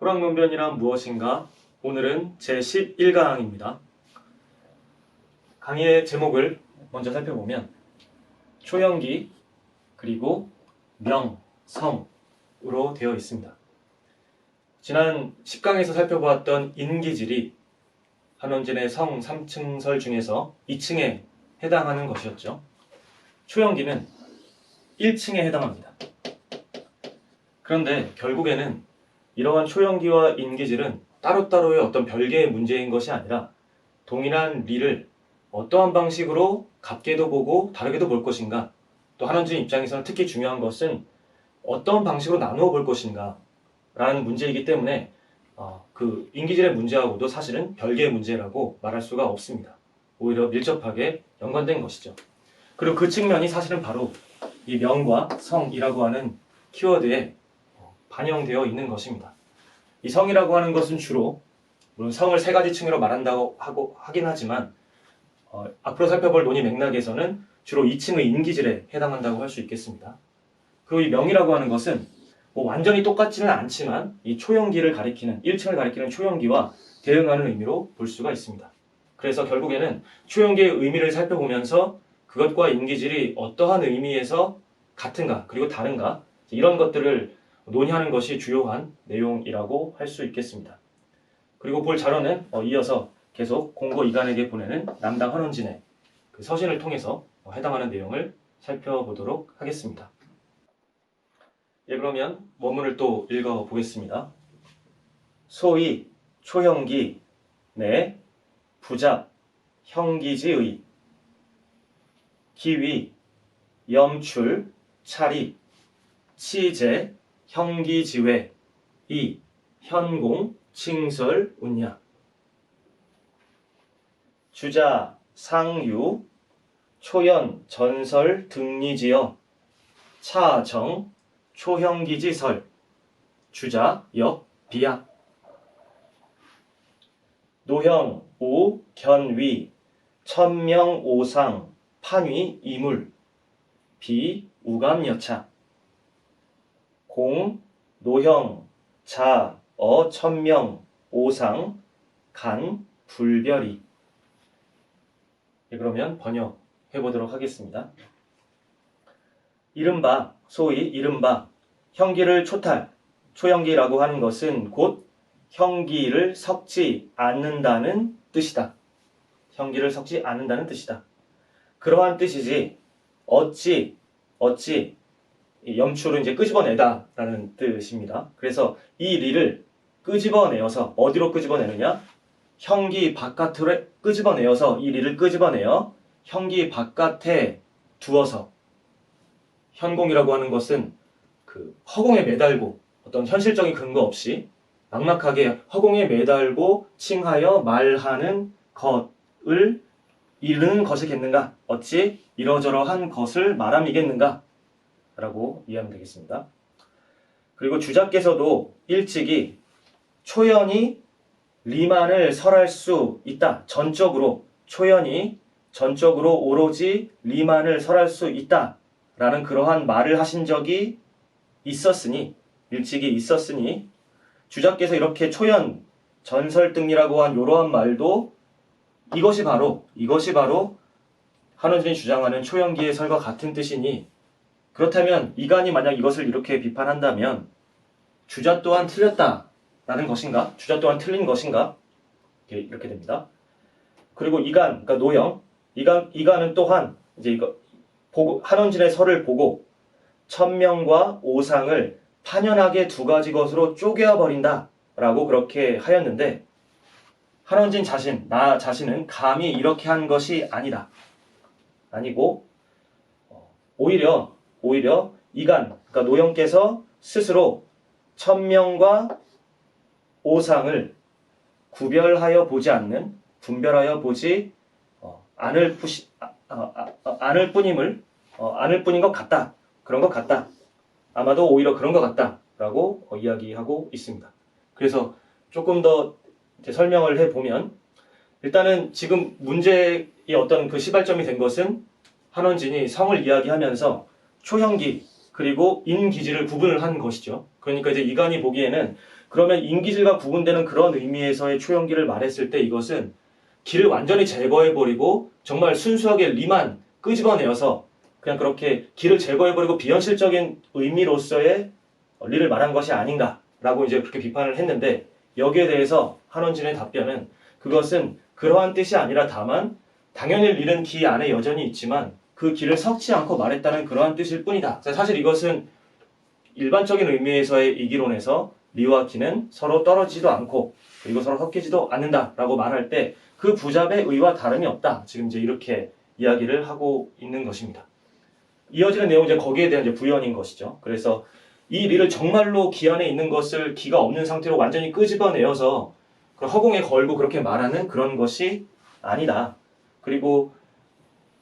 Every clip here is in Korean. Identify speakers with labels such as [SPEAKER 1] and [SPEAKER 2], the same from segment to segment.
[SPEAKER 1] 호랑문변이란 무엇인가? 오늘은 제11강입니다. 강의의 제목을 먼저 살펴보면 초연기 그리고 명, 성으로 되어 있습니다. 지난 10강에서 살펴보았던 인기질이 한원진의 성 3층설 중에서 2층에 해당하는 것이었죠. 초연기는 1층에 해당합니다. 그런데 결국에는 이러한 초연기와 인기질은 따로따로의 어떤 별개의 문제인 것이 아니라 동일한 리를 어떠한 방식으로 같게도 보고 다르게도 볼 것인가 또 한원진 입장에서는 특히 중요한 것은 어떤 방식으로 나누어 볼 것인가 라는 문제이기 때문에 어, 그 인기질의 문제하고도 사실은 별개의 문제라고 말할 수가 없습니다. 오히려 밀접하게 연관된 것이죠. 그리고 그 측면이 사실은 바로 이 명과 성이라고 하는 키워드에 어, 반영되어 있는 것입니다. 이 성이라고 하는 것은 주로 물론 성을 세 가지 층으로 말한다고 하고 하긴 하지만 어, 앞으로 살펴볼 논의 맥락에서는 주로 2층의 인기질에 해당한다고 할 수 있겠습니다. 그리고 이 명이라고 하는 것은 뭐 완전히 똑같지는 않지만 이 초연기를 가리키는 1층을 가리키는 초연기와 대응하는 의미로 볼 수가 있습니다. 그래서 결국에는 초연기의 의미를 살펴보면서 그것과 인기질이 어떠한 의미에서 같은가 그리고 다른가 이런 것들을 논의하는 것이 주요한 내용이라고 할 수 있겠습니다. 그리고 볼 자료는 어, 이어서 계속 공고 이간에게 보내는 남당 헌원진의 그 서신을 통해서 어, 해당하는 내용을 살펴보도록 하겠습니다. 예, 그러면 원문을 또 읽어 보겠습니다. 소위 초형기 내 부작 형기지의 기위 염출 차리 치제 형기지회. 이 현공 칭설 운야. 주자 상유 초연 전설 등리지어. 차정 초형기지설. 주자 역 비약 노형 오 견위. 천명 오상 판위 이물. 비 우감 여차 공 노형 자 어 천명 오상 간 불별이 예, 그러면 번역해 보도록 하겠습니다. 이른바 소위 이른바 형기를 초탈 초형기라고 하는 것은 곧 형기를 섞지 않는다는 뜻이다. 형기를 섞지 않는다는 뜻이다. 그러한 뜻이지 어찌 어찌 이 염출은 이제 끄집어내다라는 뜻입니다. 그래서 이 리를 끄집어내어서 어디로 끄집어내느냐? 형기 바깥으로 끄집어내어서 이 리를 끄집어내어 형기 바깥에 두어서 현공이라고 하는 것은 그 허공에 매달고 어떤 현실적인 근거 없이 막막하게 허공에 매달고 칭하여 말하는 것을 이르는 것이겠는가? 어찌 이러저러한 것을 말함이겠는가? 라고 이해하면 되겠습니다. 그리고 주자께서도 일찍이 초연이 리만을 설할 수 있다. 전적으로 초연이 전적으로 오로지 리만을 설할 수 있다. 라는 그러한 말을 하신 적이 있었으니 일찍이 있었으니 주자께서 이렇게 초연 전설등이라고 한 이러한 말도 이것이 바로 이것이 바로 한원진이 주장하는 초연기의 설과 같은 뜻이니 그렇다면 이간이 만약 이것을 이렇게 비판한다면 주자 또한 틀렸다라는 것인가? 주자 또한 틀린 것인가? 이렇게, 이렇게 됩니다. 그리고 이간, 그러니까 노형, 이간, 이간은 또한 이제 이거 보고 한원진의 설을 보고 천명과 오상을 판연하게 두 가지 것으로 쪼개어 버린다라고 그렇게 하였는데 한원진 자신, 나 자신은 감히 이렇게 한 것이 아니다. 아니고 어, 오히려 오히려 이간, 그러니까 노영께서 스스로 천명과 오상을 구별하여 보지 않는, 분별하여 보지 어, 않을, 푸시, 아, 아, 아, 않을 뿐임을, 어, 않을 뿐인 것 같다. 그런 것 같다. 아마도 오히려 그런 것 같다 라고 어, 이야기하고 있습니다. 그래서 조금 더 설명을 해보면 일단은 지금 문제의 어떤 그 시발점이 된 것은 한원진이 성을 이야기하면서 초형기 그리고 인기지를 구분을 한 것이죠. 그러니까 이제 이간이 보기에는 그러면 인기질과 구분되는 그런 의미에서의 초연기를 말했을 때 이것은 기를 완전히 제거해버리고 정말 순수하게 리만 끄집어내어서 그냥 그렇게 기를 제거해버리고 비현실적인 의미로서의 리를 말한 것이 아닌가라고 이제 그렇게 비판을 했는데 여기에 대해서 한원진의 답변은 그것은 그러한 뜻이 아니라 다만 당연히 리는 기 안에 여전히 있지만 그 기를 섞지 않고 말했다는 그러한 뜻일 뿐이다. 사실 이것은 일반적인 의미에서의 이기론에서 리와 기는 서로 떨어지지도 않고 그리고 서로 섞이지도 않는다라고 말할 때 그 부잡의 의와 다름이 없다. 지금 이제 이렇게 이야기를 하고 있는 것입니다. 이어지는 내용은 이제 거기에 대한 이제 부연인 것이죠. 그래서 이 리를 정말로 기 안에 있는 것을 기가 없는 상태로 완전히 끄집어내어서 그 허공에 걸고 그렇게 말하는 그런 것이 아니다. 그리고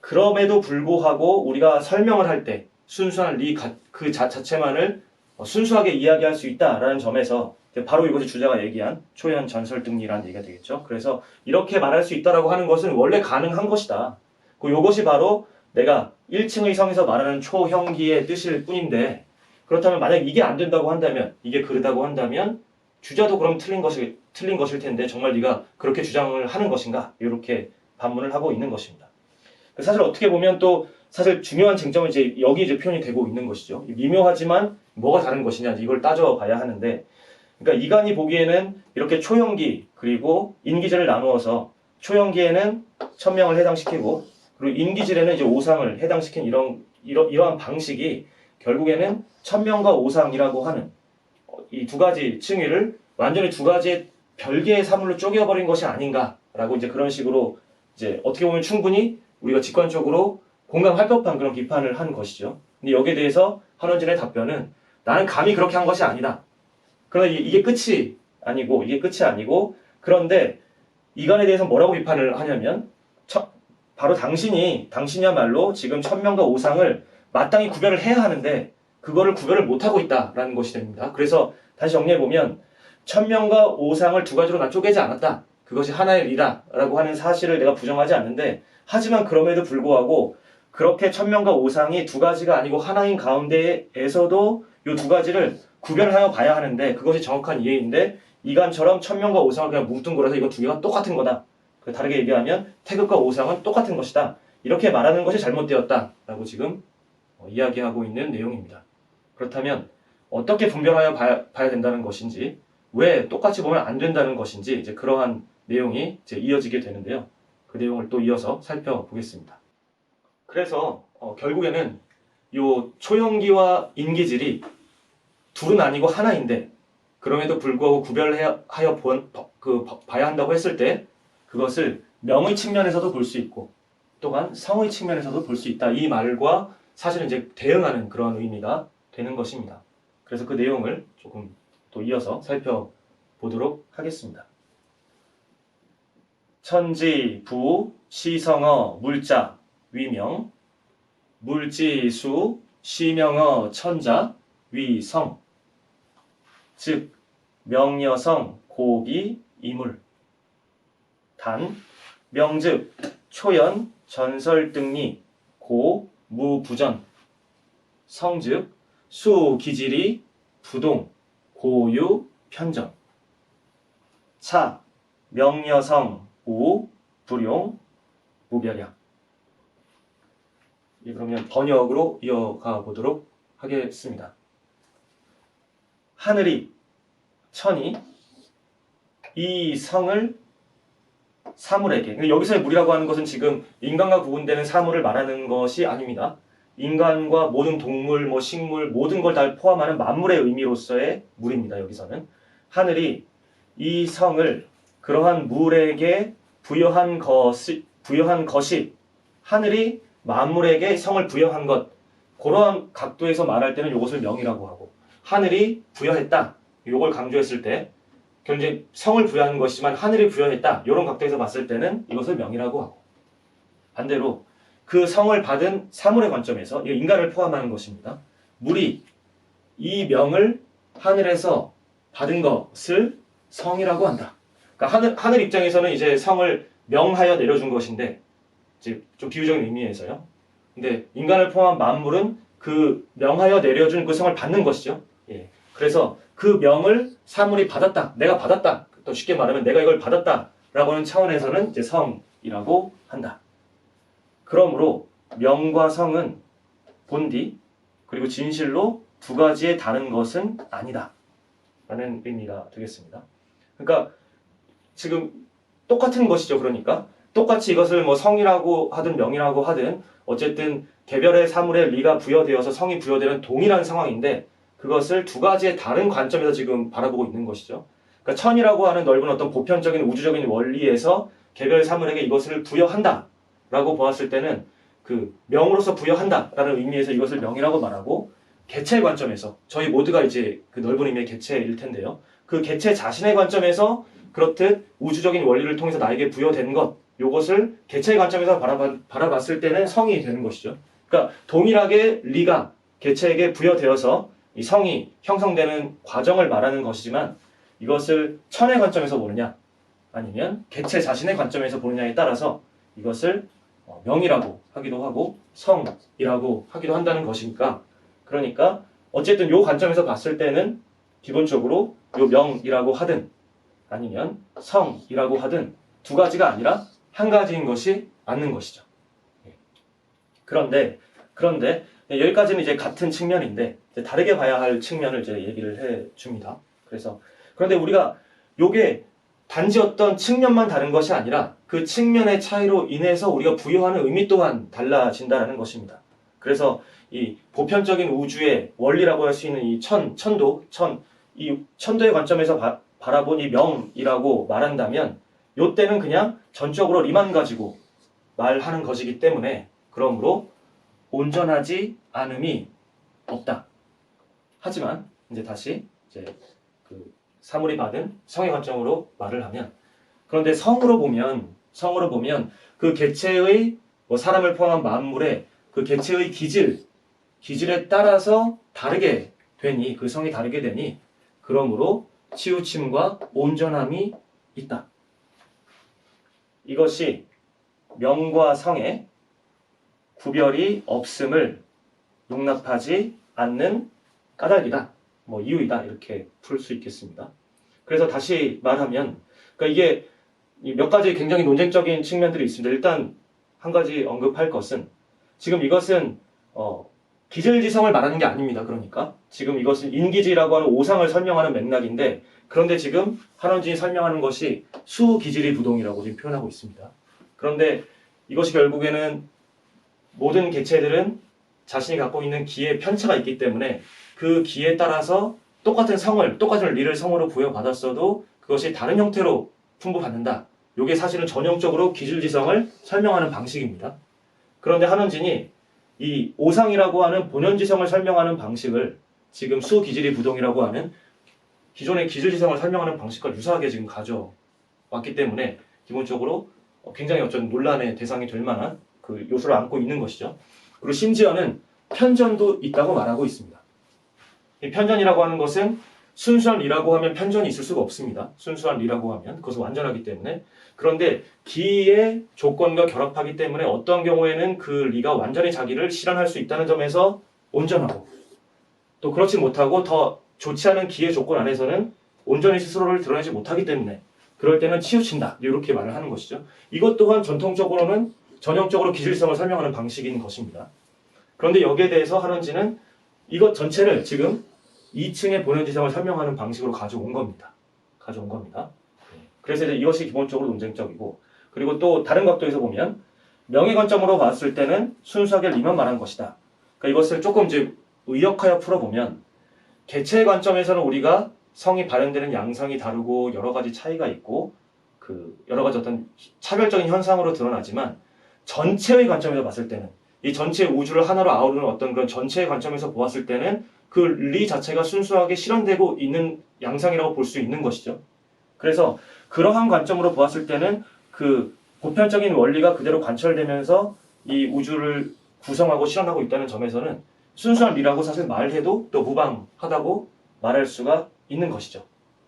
[SPEAKER 1] 그럼에도 불구하고 우리가 설명을 할 때 순수한 리 그 자체만을 순수하게 이야기할 수 있다라는 점에서 바로 이것이 주자가 얘기한 초연 전설 등리라는 얘기가 되겠죠. 그래서 이렇게 말할 수 있다라고 하는 것은 원래 가능한 것이다. 그 이것이 바로 내가 1층의 성에서 말하는 초형기의 뜻일 뿐인데 그렇다면 만약 이게 안 된다고 한다면 이게 그르다고 한다면 주자도 그럼 틀린 것이 틀린 것일 텐데 정말 네가 그렇게 주장을 하는 것인가 이렇게 반문을 하고 있는 것입니다. 사실 어떻게 보면 또 사실 중요한 쟁점은 이제 여기 이제 표현이 되고 있는 것이죠. 미묘하지만 뭐가 다른 것이냐 이걸 따져봐야 하는데 그러니까 이간이 보기에는 이렇게 초형기 그리고 인기질을 나누어서 초형기에는 천명을 해당시키고 그리고 인기질에는 이제 오상을 해당시킨 이런 이러, 이러한 방식이 결국에는 천명과 오상이라고 하는 이 두 가지 층위를 완전히 두 가지의 별개의 사물로 쪼개버린 것이 아닌가라고 이제 그런 식으로 이제 어떻게 보면 충분히 우리가 직관적으로 공감할 법한 그런 비판을 한 것이죠. 근데 여기에 대해서 한원진의 답변은 나는 감히 그렇게 한 것이 아니다. 그러나 이- 이게 끝이 아니고 이게 끝이 아니고 그런데 이간에 대해서 뭐라고 비판을 하냐면 첫- 바로 당신이 당신이야말로 지금 천명과 오상을 마땅히 구별을 해야 하는데 그거를 구별을 못하고 있다라는 것이 됩니다. 그래서 다시 정리해 보면 천명과 오상을 두 가지로 나 쪼개지 않았다. 그것이 하나의 리다라고 하는 사실을 내가 부정하지 않는데 하지만 그럼에도 불구하고 그렇게 천명과 오상이 두 가지가 아니고 하나인 가운데에서도 이 두 가지를 구별하여 봐야 하는데 그것이 정확한 이해인데 이간처럼 천명과 오상을 그냥 뭉뚱그려서 이거 두 개가 똑같은 거다. 그 다르게 얘기하면 태극과 오상은 똑같은 것이다. 이렇게 말하는 것이 잘못되었다라고 지금 어, 이야기하고 있는 내용입니다. 그렇다면 어떻게 분별하여 봐야, 봐야 된다는 것인지 왜 똑같이 보면 안 된다는 것인지 이제 그러한 내용이 이제 이어지게 되는데요. 그 내용을 또 이어서 살펴보겠습니다. 그래서 어, 결국에는 요 초형기와 인기질이 둘은 아니고 하나인데 그럼에도 불구하고 구별하여 본, 그, 봐야 한다고 했을 때 그것을 명의 측면에서도 볼 수 있고 또한 성의 측면에서도 볼 수 있다. 이 말과 사실은 이제 대응하는 그런 의미가 되는 것입니다. 그래서 그 내용을 조금 또 이어서 살펴보도록 하겠습니다. 천지, 부, 시성어, 물자, 위명, 물지수, 시명어, 천자, 위성, 즉 명여성, 고기, 이물, 단, 명즉, 초연, 전설 등리, 고, 무부전, 성즉, 수, 기질이, 부동, 고유, 편전, 차, 명여성, 우, 불용. 예, 그러면 번역으로 이어가 보도록 하겠습니다. 하늘이, 천이 이 성을 사물에게 근데 여기서의 물이라고 하는 것은 지금 인간과 구분되는 사물을 말하는 것이 아닙니다. 인간과 모든 동물, 뭐 식물 모든 걸 다 포함하는 만물의 의미로서의 물입니다. 여기서는 하늘이 이 성을 그러한 물에게 부여한 것이 부여한 것이 하늘이 만물에게 성을 부여한 것 그러한 각도에서 말할 때는 이것을 명이라고 하고 하늘이 부여했다 이걸 강조했을 때 이제 성을 부여하는 것이지만 하늘이 부여했다 이런 각도에서 봤을 때는 이것을 명이라고 하고 반대로 그 성을 받은 사물의 관점에서 이 인간을 포함하는 것입니다. 물이 이 명을 하늘에서 받은 것을 성이라고 한다. 그러니까 하늘 하늘 입장에서는 이제 성을 명하여 내려준 것인데 이제 좀 비유적인 의미에서요. 근데 인간을 포함한 만물은 그 명하여 내려준 그 성을 받는 것이죠. 예. 그래서 그 명을 사물이 받았다. 내가 받았다. 또 쉽게 말하면 내가 이걸 받았다 라고 하는 차원에서는 이제 성이라고 한다. 그러므로 명과 성은 본디 그리고 진실로 두 가지에 다른 것은 아니다. 라는 의미가 되겠습니다. 그러니까 지금 똑같은 것이죠. 그러니까 똑같이 이것을 뭐 성이라고 하든 명이라고 하든 어쨌든 개별의 사물에 리가 부여되어서 성이 부여되는 동일한 상황인데 그것을 두 가지의 다른 관점에서 지금 바라보고 있는 것이죠. 그러니까 천이라고 하는 넓은 어떤 보편적인 우주적인 원리에서 개별 사물에게 이것을 부여한다라고 보았을 때는 그 명으로서 부여한다라는 의미에서 이것을 명이라고 말하고 개체 관점에서 저희 모두가 이제 그 넓은 의미의 개체일 텐데요. 그 개체 자신의 관점에서 그렇듯 우주적인 원리를 통해서 나에게 부여된 것 요것을 개체의 관점에서 바라봐, 바라봤 을 때는 성이 되는 것이죠. 그러니까 동일하게 리가 개체에게 부여되어서 이 성이 형성되는 과정을 말하는 것이지만 이것을 천의 관점에서 보느냐 아니면 개체 자신의 관점에서 보느냐에 따라서 이것을 어, 명이라고 하기도 하고 성이라고 하기도 한다는 것이니까 그러니까 어쨌든 요 관점에서 봤을 때는 기본적으로 요 명이라고 하든 아니면 성이라고 하든 두 가지가 아니라 한 가지인 것이 맞는 것이죠. 예. 그런데 그런데 여기까지는 이제 같은 측면인데 이제 다르게 봐야 할 측면을 이제 얘기를 해 줍니다. 그래서 그런데 우리가 요게 단지 어떤 측면만 다른 것이 아니라 그 측면의 차이로 인해서 우리가 부여하는 의미 또한 달라진다는 것입니다. 그래서 이 보편적인 우주의 원리라고 할 수 있는 이 천, 천도, 천, 이 천도의 관점에서 바, 바라본 이 명이라고 말한다면 요 때는 그냥 전적으로 리만 가지고 말하는 것이기 때문에 그러므로 온전하지 않음이 없다. 하지만 이제 다시 이제 그 사물이 받은 성의 관점으로 말을 하면 그런데 성으로 보면 성으로 보면 그 개체의 뭐 사람을 포함한 만물의 그 개체의 기질 기질에 따라서 다르게 되니 그 성이 다르게 되니 그러므로 치우침과 온전함이 있다. 이것이 명과 성의 구별이 없음을 용납하지 않는 까닭이다. 뭐 이유이다. 이렇게 풀 수 있겠습니다. 그래서 다시 말하면 그러니까 이게 이몇 가지 굉장히 논쟁적인 측면들이 있습니다. 일단 한 가지 언급할 것은 지금 이것은 어, 기질지성을 말하는 게 아닙니다. 그러니까 지금 이것은 인기지라고 하는 오상을 설명하는 맥락인데 그런데 지금 한원진이 설명하는 것이 수기질이 부동이라고 지금 표현하고 있습니다. 그런데 이것이 결국에는 모든 개체들은 자신이 갖고 있는 기의 편차가 있기 때문에 그 기에 따라서 똑같은 성을 똑같은 리를 성으로 부여받았어도 그것이 다른 형태로 풍부받는다. 이게 사실은 전형적으로 기질지성을 설명하는 방식입니다. 그런데 한원진이 이 오상이라고 하는 본연지성을 설명하는 방식을 지금 수기질이 부동이라고 하는 기존의 기질지성을 설명하는 방식과 유사하게 지금 가져왔기 때문에 기본적으로 어, 굉장히 어쩐 논란의 대상이 될 만한 그 요소를 안고 있는 것이죠. 그리고 심지어는 편전도 있다고 말하고 있습니다. 이 편전이라고 하는 것은 순수한 리라고 하면 편전이 있을 수가 없습니다. 순수한 리라고 하면 그것은 완전하기 때문에 그런데 기의 조건과 결합하기 때문에 어떤 경우에는 그 리가 완전히 자기를 실현할 수 있다는 점에서 온전하고 또 그렇지 못하고 더 좋지 않은 기의 조건 안에서는 온전히 스스로를 드러내지 못하기 때문에 그럴 때는 치우친다 이렇게 말을 하는 것이죠. 이것 또한 전통적으로는 전형적으로 기질성을 설명하는 방식인 것입니다. 그런데 여기에 대해서 하런지는 이것 전체를 지금 2층의 본연지성을 설명하는 방식으로 가져온 겁니다. 가져온 겁니다. 그래서 이제 이것이 기본적으로 논쟁적이고 그리고 또 다른 각도에서 보면 명예 관점으로 봤을 때는 순수하게 리만 말한 것이다. 그러니까 이것을 조금 이제 의역하여 풀어보면 개체의 관점에서는 우리가 성이 발현되는 양상이 다르고 여러 가지 차이가 있고 그 여러 가지 어떤 차별적인 현상으로 드러나지만 전체의 관점에서 봤을 때는 이 전체 우주를 하나로 아우르는 어떤 그런 전체의 관점에서 보았을 때는 그 리 자체가 순수하게 실현되고 있는 양상이라고 볼 수 있는 것이죠. 그래서 그러한 관점으로 보았을 때는 그 보편적인 원리가 그대로 관철되면서 이 우주를 구성하고 실현하고 있다는 점에서는 순수한 리라고 사실 말해도 또 무방하다고 말할 수가 있는 것이죠.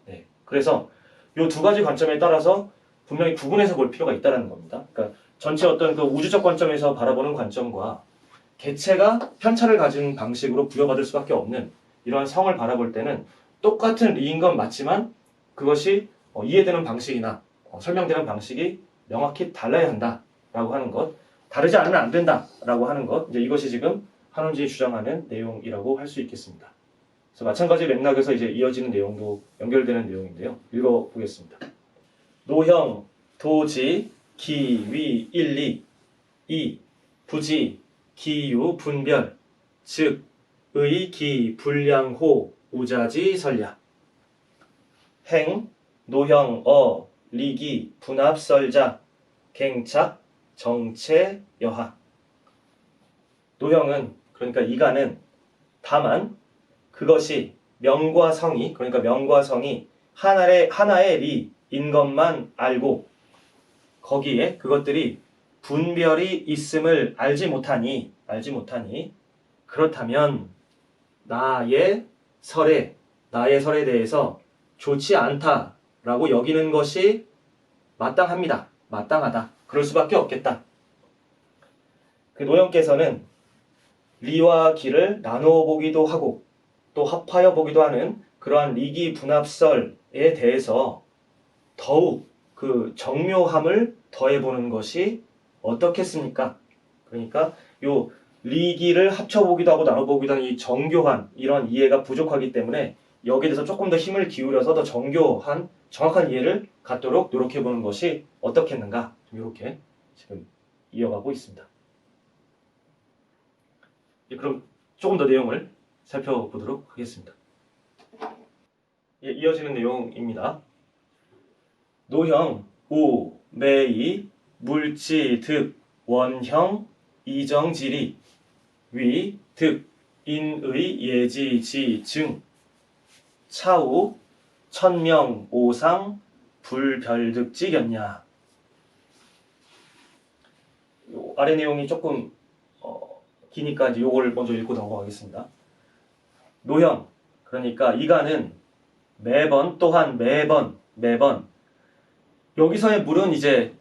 [SPEAKER 1] 네. 그래서 이 두 가지 관점에 따라서 분명히 구분해서 볼 필요가 있다는 겁니다. 그러니까 전체 어떤 그 우주적 관점에서 바라보는 관점과 개체가 편차를 가진 방식으로 부여받을 수밖에 없는 이러한 성을 바라볼 때는 똑같은 리인 건 맞지만 그것이 어, 이해되는 방식이나 어, 설명되는 방식이 명확히 달라야 한다라고 하는 것, 다르지 않으면 안 된다라고 하는 것, 이제 이것이 지금 한원진이 주장하는 내용이라고 할 수 있겠습니다. 그래서 마찬가지 맥락에서 이제 이어지는 내용도 연결되는 내용인데요. 읽어보겠습니다. 노형, 도지, 기, 위, 일 리, 이, 부지, 기유, 분별, 즉, 의, 기, 불량호, 우자지, 설야. 행, 노형, 어, 리기, 분합, 썰자, 갱착, 정체, 여하. 노형은, 그러니까 이가는 다만 그것이 명과 성이, 그러니까 명과 성이 하나의, 하나의 리인 것만 알고 거기에 그것들이 분별이 있음을 알지 못하니, 알지 못하니, 그렇다면 나의 설에, 나의 설에 대해서 좋지 않다라고 여기는 것이 마땅합니다. 마땅하다. 그럴 수밖에 없겠다. 그 노영께서는 리와 기를 나누어 보기도 하고 또 합하여 보기도 하는 그러한 리기 분합설에 대해서 더욱 그 정묘함을 더해보는 것이 어떻겠습니까? 그러니까 요 리기를 합쳐보기도 하고 나눠보기도 하는 이 정교한 이런 이해가 부족하기 때문에 여기에 대해서 조금 더 힘을 기울여서 더 정교한 정확한 이해를 갖도록 노력해보는 것이 어떻겠는가 이렇게 지금 이어가고 있습니다. 예, 그럼 조금 더 내용을 살펴보도록 하겠습니다. 예, 이어지는 내용입니다. 노형, 우, 매이, 물지, 득, 원형, 이정 지리, 위, 득, 인의, 예지, 지, 증, 차우, 천명, 오상, 불별득지견냐. 요 아래 내용이 조금 어, 기니까 이제 요걸 먼저 읽고 넘어가겠습니다. 노형, 그러니까 이가는 매번 또한 매번 매번 여기서의 물은 이제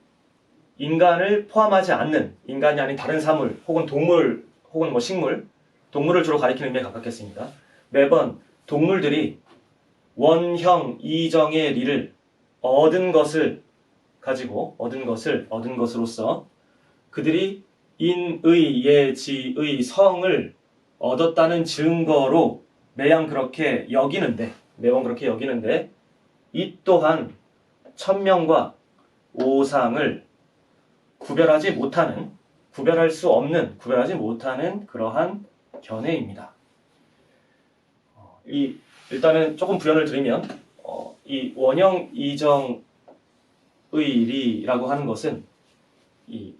[SPEAKER 1] 인간을 포함하지 않는 인간이 아닌 다른 사물 혹은 동물 혹은 뭐 식물 동물을 주로 가리키는 의미에 가깝겠습니다. 매번 동물들이 원형 이정의 리를 얻은 것을 가지고 얻은 것을 얻은 것으로서 그들이 인의 예지의 성을 얻었다는 증거로 매양 그렇게 여기는데 매번 그렇게 여기는데 이 또한 천명과 오상을 구별하지 못하는 구별할 수 없는 구별하지 못하는 그러한 견해입니다. 어, 이 일단은 조금 부연을 드리면 어, 이 원형 이정 의 리라고 하는 것은 이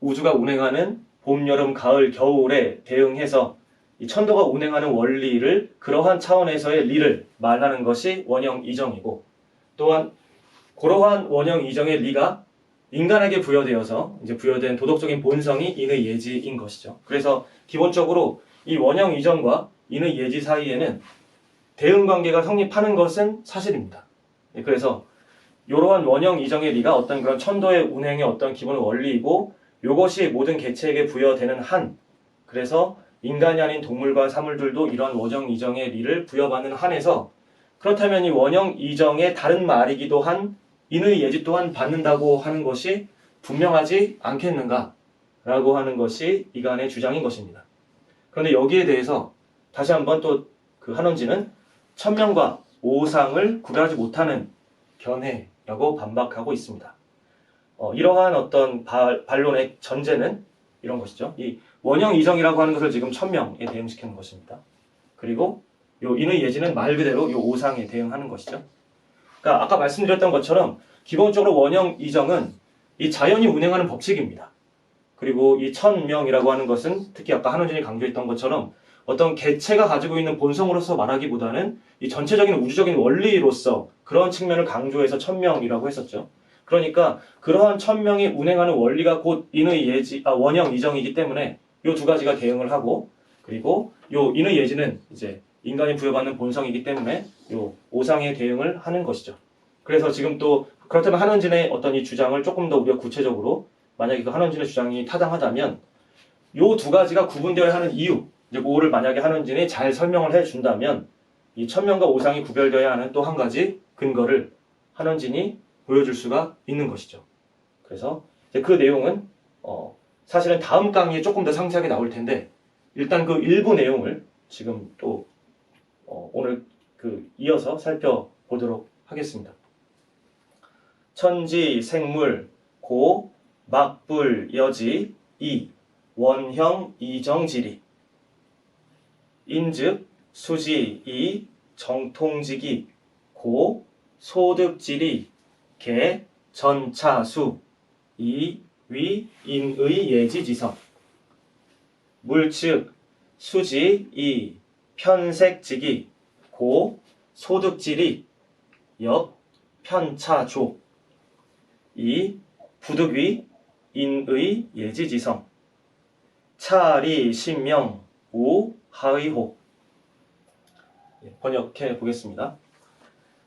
[SPEAKER 1] 우주가 운행하는 봄, 여름, 가을, 겨울에 대응해서 이 천도가 운행하는 원리를 그러한 차원에서의 리를 말하는 것이 원형 이정이고 또한 그러한 원형 이정의 리가 인간에게 부여되어서 이제 부여된 도덕적인 본성이 인의 예지인 것이죠. 그래서 기본적으로 이 원형 이정과 인의 예지 사이에는 대응 관계가 성립하는 것은 사실입니다. 예, 그래서 이러한 원형 이정의 리가 어떤 그런 천도의 운행의 어떤 기본 원리이고 이것이 모든 개체에게 부여되는 한 그래서 인간이 아닌 동물과 사물들도 이런 원형 이정의 리를 부여받는 한에서 그렇다면 이 원형 이정의 다른 말이기도 한 인의 예지 또한 받는다고 하는 것이 분명하지 않겠는가 라고 하는 것이 이간의 주장인 것입니다. 그런데 여기에 대해서 다시 한번 또 그 한원지는 천명과 오상을 구별하지 못하는 견해라고 반박하고 있습니다. 어, 이러한 어떤 발, 반론의 전제는 이런 것이죠. 이 원형 이정이라고 하는 것을 지금 천명에 대응시키는 것입니다. 그리고 요 인의 예지는 말 그대로 요 오상에 대응하는 것이죠. 그러니까 아까 말씀드렸던 것처럼 기본적으로 원형 이정은 이 자연이 운행하는 법칙입니다. 그리고 이 천명이라고 하는 것은 특히 아까 한원준이 강조했던 것처럼 어떤 개체가 가지고 있는 본성으로서 말하기보다는 이 전체적인 우주적인 원리로서 그런 측면을 강조해서 천명이라고 했었죠. 그러니까 그러한 천명이 운행하는 원리가 곧 인의 예지, 아, 원형 이정이기 때문에 이 두 가지가 대응을 하고 그리고 요 인의 예지는 이제 인간이 부여받는 본성이기 때문에 요 오상에 대응을 하는 것이죠. 그래서 지금 또 그렇다면 한원진의 어떤 이 주장을 조금 더 우리가 구체적으로 만약에 그 한원진의 주장이 타당하다면 요 두 가지가 구분되어야 하는 이유 이제 그거를 만약에 한원진이 잘 설명을 해준다면 이 천명과 오상이 구별되어야 하는 또 한 가지 근거를 한원진이 보여줄 수가 있는 것이죠. 그래서 그 내용은 어, 사실은 다음 강의에 조금 더 상세하게 나올 텐데 일단 그 일부 내용을 지금 또 어, 오늘 그 이어서 살펴보도록 하겠습니다. 천지, 생물, 고, 막불, 여지, 이, 원형, 이정지리 인즉, 수지, 이, 정통지기, 고, 소득지리, 개, 전차수, 이, 위, 인의, 예지지성 물측, 수지, 이, 편색지기, 고, 소득지리, 역, 편차조 이, 부득위, 인의, 예지지성 차리, 신명, 우, 하의호 예, 번역해 보겠습니다.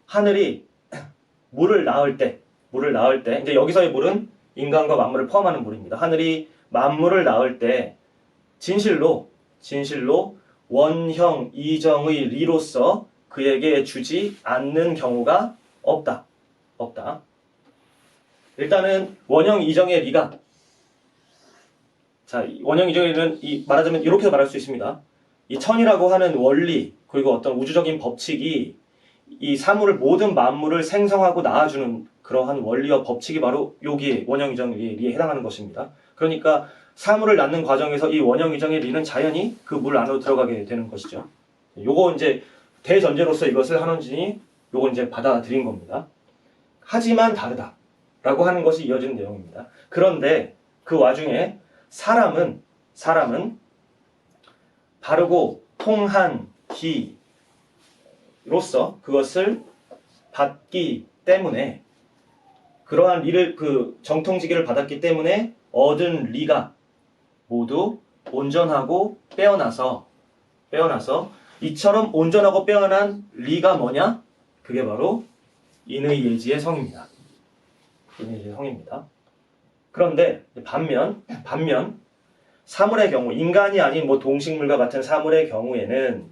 [SPEAKER 1] 하늘이 물을 낳을 때, 물을 낳을 때, 이제 여기서의 물은 인간과 만물을 포함하는 물입니다. 하늘이 만물을 낳을 때 진실로, 진실로 원형 이정의 리로서 그에게 주지 않는 경우가 없다. 없다. 일단은 원형 이정의 리가 자, 이 원형 이정의 리는 이 말하자면 이렇게 말할 수 있습니다. 이 천이라고 하는 원리 그리고 어떤 우주적인 법칙이 이 사물을 모든 만물을 생성하고 낳아주는 그러한 원리와 법칙이 바로 여기에 원형 이정의 리에 해당하는 것입니다. 그러니까 사물을 낳는 과정에서 이 원형 이정의 리는 자연히 그 물 안으로 들어가게 되는 것이죠. 요거 이제 대전제로서 이것을 한원진이 요거 이제 받아들인 겁니다. 하지만 다르다. 라고 하는 것이 이어지는 내용입니다. 그런데 그 와중에 사람은, 사람은 바르고 통한 기로서 그것을 받기 때문에 그러한 리를, 그 정통지기를 받았기 때문에 얻은 리가 모두 온전하고 빼어나서, 빼어나서 이처럼 온전하고 빼어난 리가 뭐냐? 그게 바로 인의 예지의 성입니다. 인의 예지의 성입니다. 그런데 반면 반면 사물의 경우 인간이 아닌 뭐 동식물과 같은 사물의 경우에는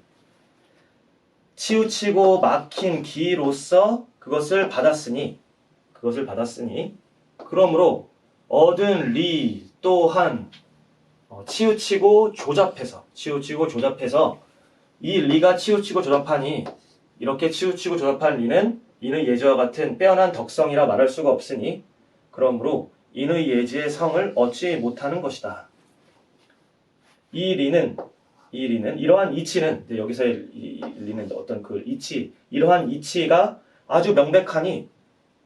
[SPEAKER 1] 치우치고 막힌 기로서 그것을 받았으니 그것을 받았으니 그러므로 얻은 리 또한 어, 치우치고 조잡해서 치우치고 조잡해서 이 리가 치우치고 조잡하니 이렇게 치우치고 조잡한 리는 인의 예지와 같은 빼어난 덕성이라 말할 수가 없으니 그러므로 인의 예지의 성을 얻지 못하는 것이다. 이 리는 이 리는 이러한 이치는 여기서의 이 리는 어떤 그 이치 이러한 이치가 아주 명백하니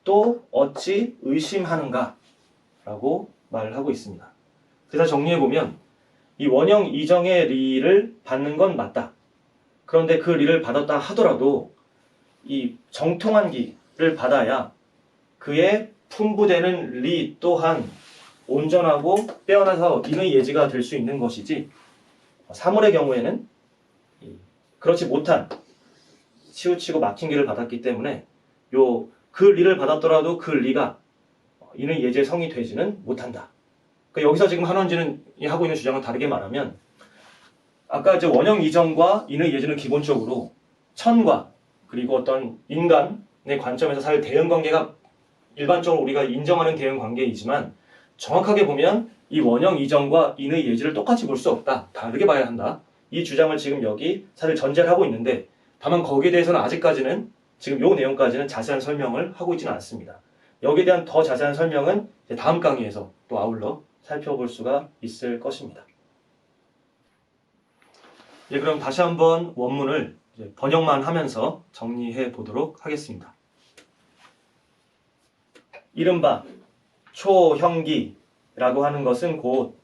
[SPEAKER 1] 또 어찌 의심하는가라고 말을 하고 있습니다. 그래서 정리해 보면 이 원형 이정의 리를 받는 건 맞다. 그런데 그 리를 받았다 하더라도 이 정통한 기를 받아야 그의 풍부되는 리 또한 온전하고 빼어나서 인의 예지가 될 수 있는 것이지 사물의 경우에는 이 그렇지 못한 치우치고 막힌 길을 받았기 때문에 요 그 리를 받았더라도 그 리가 인의 예지의 성이 되지는 못한다. 그러니까 여기서 지금 이 하고 있는 주장은 다르게 말하면 아까 이제 원형 이정과 인의 예지는 기본적으로 천과 그리고 어떤 인간의 관점에서 사실 대응 관계가 일반적으로 우리가 인정하는 대응 관계이지만 정확하게 보면 이 원형 이정과 인의 예지를 똑같이 볼 수 없다. 다르게 봐야 한다. 이 주장을 지금 여기 사실 전제를 하고 있는데 다만 거기에 대해서는 아직까지는 지금 요 내용까지는 자세한 설명을 하고 있지는 않습니다. 여기에 대한 더 자세한 설명은 다음 강의에서 또 아울러 살펴볼 수가 있을 것입니다. 예, 그럼 다시 한번 원문을 번역만 하면서 정리해 보도록 하겠습니다. 이른바 초형기라고 하는 것은 곧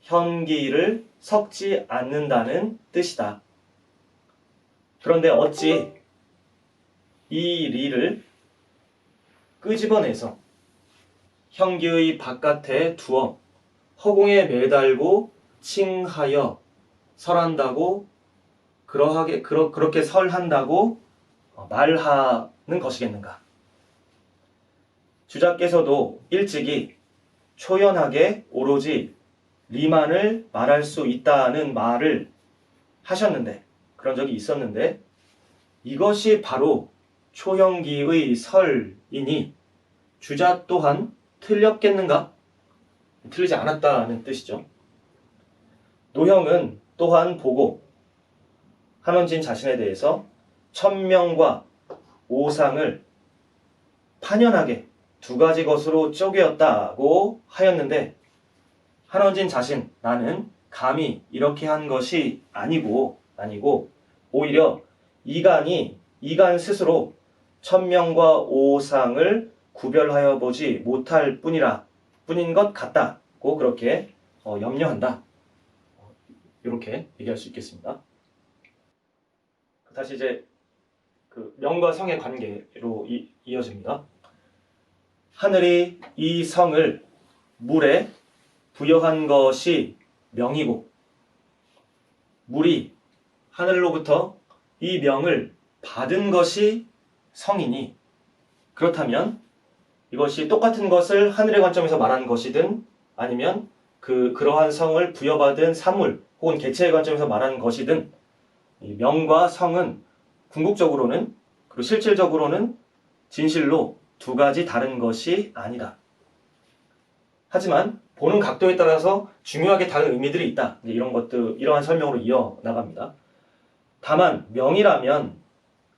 [SPEAKER 1] 현기를 섞지 않는다는 뜻이다. 그런데 어찌 이 리를 끄집어내서 형기의 바깥에 두어 허공에 매달고 칭하여 설한다고 그러하게 그러, 그렇게 설한다고 어, 말하는 것이겠는가? 주자께서도 일찍이 초연하게 오로지 리만을 말할 수 있다는 말을 하셨는데 그런 적이 있었는데 이것이 바로 초형기의 설이니 주자 또한 틀렸겠는가? 틀리지 않았다는 뜻이죠. 노형은 또한 보고 한원진 자신에 대해서 천명과 오상을 판연하게 두 가지 것으로 쪼개었다고 하였는데 한원진 자신 나는 감히 이렇게 한 것이 아니고 아니고 오히려 이간이 이간 스스로 천명과 오상을 구별하여 보지 못할 뿐이라 뿐인 것 같다고 그렇게 어, 염려한다. 이렇게 얘기할 수 있겠습니다. 다시 이제 그 명과 성의 관계로 이, 이어집니다. 하늘이 이 성을 물에 부여한 것이 명이고 물이 하늘로부터 이 명을 받은 것이 성이니 그렇다면 이것이 똑같은 것을 하늘의 관점에서 말하는 것이든 아니면 그 그러한 성을 부여받은 사물 혹은 개체의 관점에서 말하는 것이든 이 명과 성은 궁극적으로는 그리고 실질적으로는 진실로 두 가지 다른 것이 아니다. 하지만 보는 각도에 따라서 중요하게 다른 의미들이 있다. 이런 것들 이러한 설명으로 이어 나갑니다. 다만 명이라면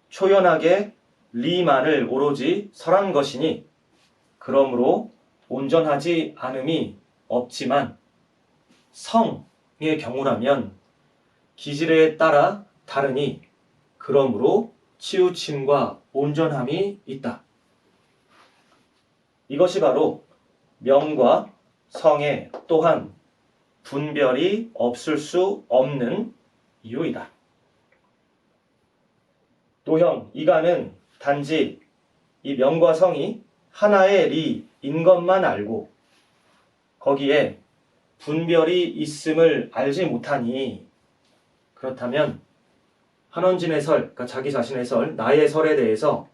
[SPEAKER 1] 초연하게 리만을 오로지 설한 것이니 그러므로 온전하지 않음이 없지만 성의 경우라면 기질에 따라 다르니 그러므로 치우침과 온전함이 있다. 이것이 바로 명과 성에 또한 분별이 없을 수 없는 이유이다. 노형, 이가는 단지 이 명과 성이 하나의 리인 것만 알고 거기에 분별이 있음을 알지 못하니 그렇다면 한원진의 설, 그러니까 자기 자신의 설, 나의 설에 대해서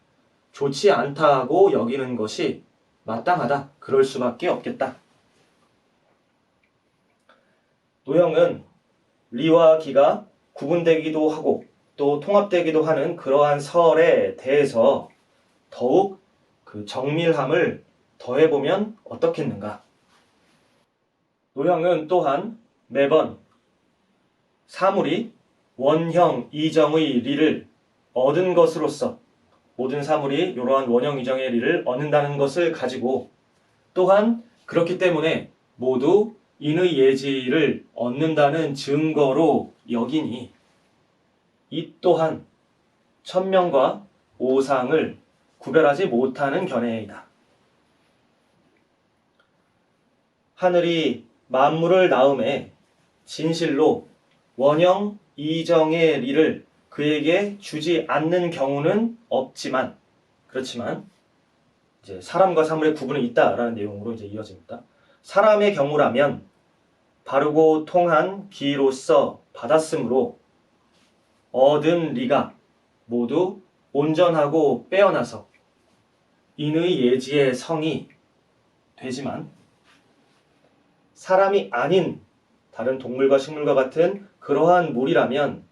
[SPEAKER 1] 좋지 않다고 여기는 것이 마땅하다. 그럴 수밖에 없겠다. 노형은 리와 기가 구분되기도 하고 또 통합되기도 하는 그러한 설에 대해서 더욱 그 정밀함을 더해보면 어떻겠는가? 노형은 또한 매번 사물이 원형 이정의 리를 얻은 것으로서 모든 사물이 이러한 원형 이정의 리를 얻는다는 것을 가지고 또한 그렇기 때문에 모두 인의 예지를 얻는다는 증거로 여기니 이 또한 천명과 오상을 구별하지 못하는 견해이다. 하늘이 만물을 낳음에 진실로 원형 이정의 리를 그에게 주지 않는 경우는 없지만 그렇지만 이제 사람과 사물의 구분이 있다라는 내용으로 이제 이어집니다. 사람의 경우라면 바르고 통한 기로서 받았으므로 얻은 리가 모두 온전하고 빼어나서 인의 예지의 성이 되지만 사람이 아닌 다른 동물과 식물과 같은 그러한 물이라면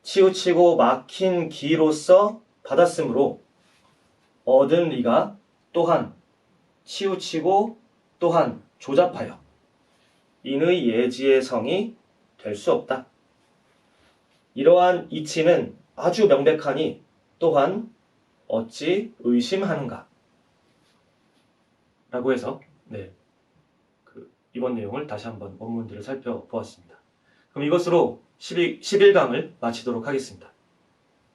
[SPEAKER 1] 치우치고 막힌 기로서 받았으므로 얻은 리가 또한 치우치고 또한 조잡하여 인의 예지의 성이 될 수 없다. 이러한 이치는 아주 명백하니 또한 어찌 의심하는가? 라고 해서 네, 그 이번 내용을 다시 한번 원문들을 살펴보았습니다. 그럼 이것으로 12, 11강을 마치도록 하겠습니다.